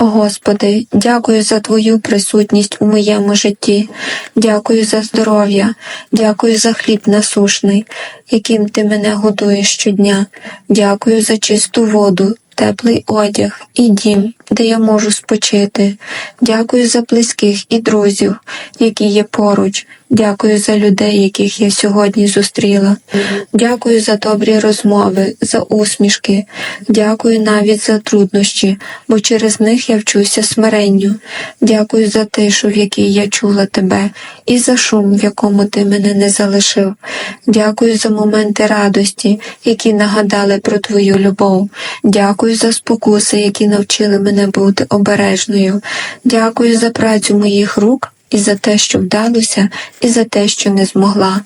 Господи, дякую за Твою присутність у моєму житті, дякую за здоров'я, дякую за хліб насушний, яким Ти мене годуєш щодня, дякую за чисту воду, теплий одяг і дім, де я можу спочити. Дякую за близьких і друзів, які є поруч. Дякую за людей, яких я сьогодні зустріла. Дякую за добрі розмови, за усмішки. Дякую навіть за труднощі, бо через них я вчуся смиренню. Дякую за тишу, в якій я чула тебе, і за шум, в якому ти мене не залишив. Дякую за моменти радості, які нагадали про твою любов. Дякую за спокуси, які навчили мене бути обережною. Дякую за працю моїх рук. І за те, що вдалося, і за те, що не змогла.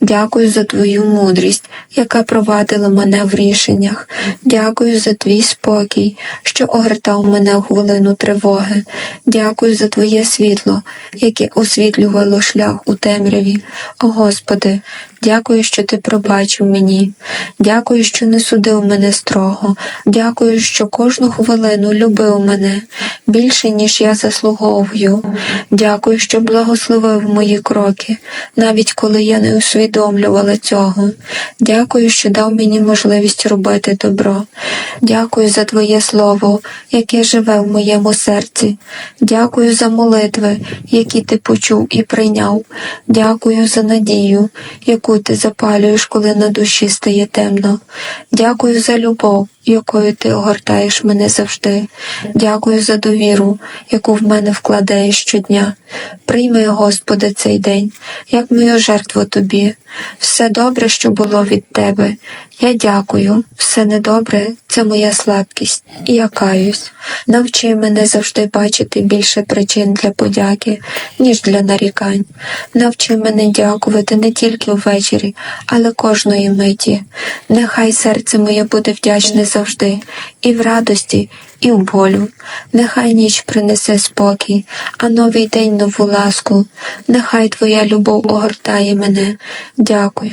Дякую за твою мудрість, яка провадила мене в рішеннях. Дякую за твій спокій, що огортав мене в хвилину тривоги. Дякую за твоє світло, яке освітлювало шлях у темряві. О Господи, дякую, що ти пробачив мені. Дякую, що не судив мене строго. Дякую, що кожну хвилину любив мене більше, ніж я заслуговую. Дякую, що благословив мої кроки, навіть коли я не усвідомлювала цього. Дякую, що дав мені можливість робити добро. Дякую за Твоє Слово, яке живе в моєму серці. Дякую за молитви, які ти почув і прийняв. Дякую за надію, яку ти запалюєш, коли на душі стає темно. Дякую за любов, якою ти огортаєш мене завжди. Дякую за довіру, яку в мене вкладаєш щодня. Прийми, Господи, цей день, як мою жертву тобі. Все добре, що було від тебе. Я дякую, все недобре це моя слабкість, і я каюсь. Навчи мене завжди бачити більше причин для подяки, ніж для нарікань. Навчи мене дякувати не тільки ввечері, але кожної миті. Нехай серце моє буде вдячне завжди, і в радості, і в болю. Нехай ніч принесе спокій, а новий день нову ласку. Нехай Твоя любов огортає мене. Дякую,